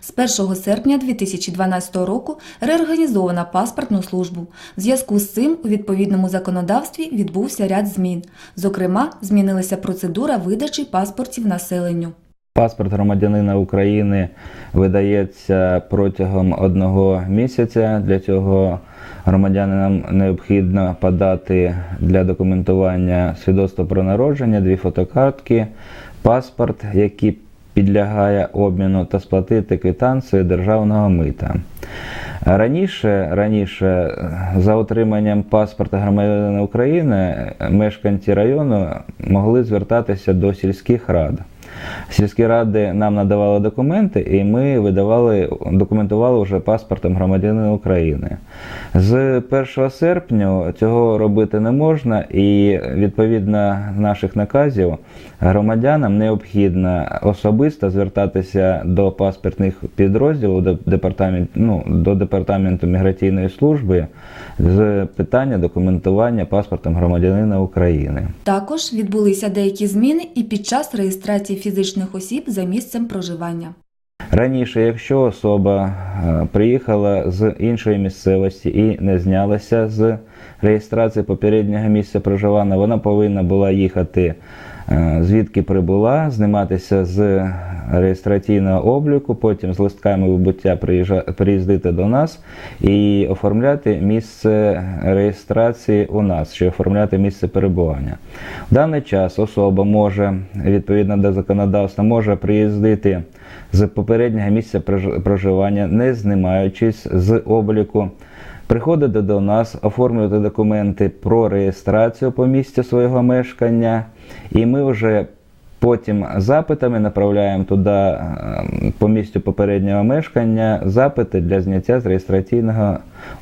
З 1 серпня 2012 року реорганізована паспортну службу. В зв'язку з цим у відповідному законодавстві відбувся ряд змін. Зокрема, змінилася процедура видачі паспортів населенню. Паспорт громадянина України видається протягом одного місяця. Для цього громадянам необхідно подати для документування свідоцтво про народження, дві фотокартки, паспорт, який підлягає обміну, та сплатити квитанцію державного мита. Раніше, раніше за отриманням паспорта громадянина України мешканці району могли звертатися до сільських рад. Сільські ради нам надавали документи, і ми видавали, документували вже паспортом громадянина України. З 1 серпня цього робити не можна, і відповідно наших наказів громадянам необхідно особисто звертатися до паспортних підрозділів до департаменту, ну, до департаменту міграційної служби з питання документування паспортом громадянина України. Також відбулися деякі зміни і під час реєстрації фізичних осіб за місцем проживання. Раніше, якщо особа е, приїхала з іншої місцевості і не знялася з реєстрації попереднього місця проживання, вона повинна була їхати звідки прибула, зніматися з реєстраційного обліку, потім з листками вибуття приїздити до нас і оформляти місце реєстрації у нас, чи оформляти місце перебування. В даний час особа може, відповідно до законодавства, може приїздити з попереднього місця прож- проживання, не знімаючись з обліку, приходити до нас, оформлювати документи про реєстрацію по місцю свого мешкання, і ми вже потім запитами направляємо туди е, по місцю попереднього мешкання запити для зняття з реєстраційного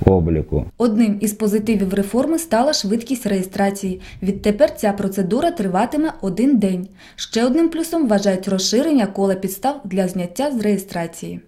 обліку. Одним із позитивів реформи стала швидкість реєстрації. Відтепер ця процедура триватиме один день. Ще одним плюсом вважають розширення кола підстав для зняття з реєстрації.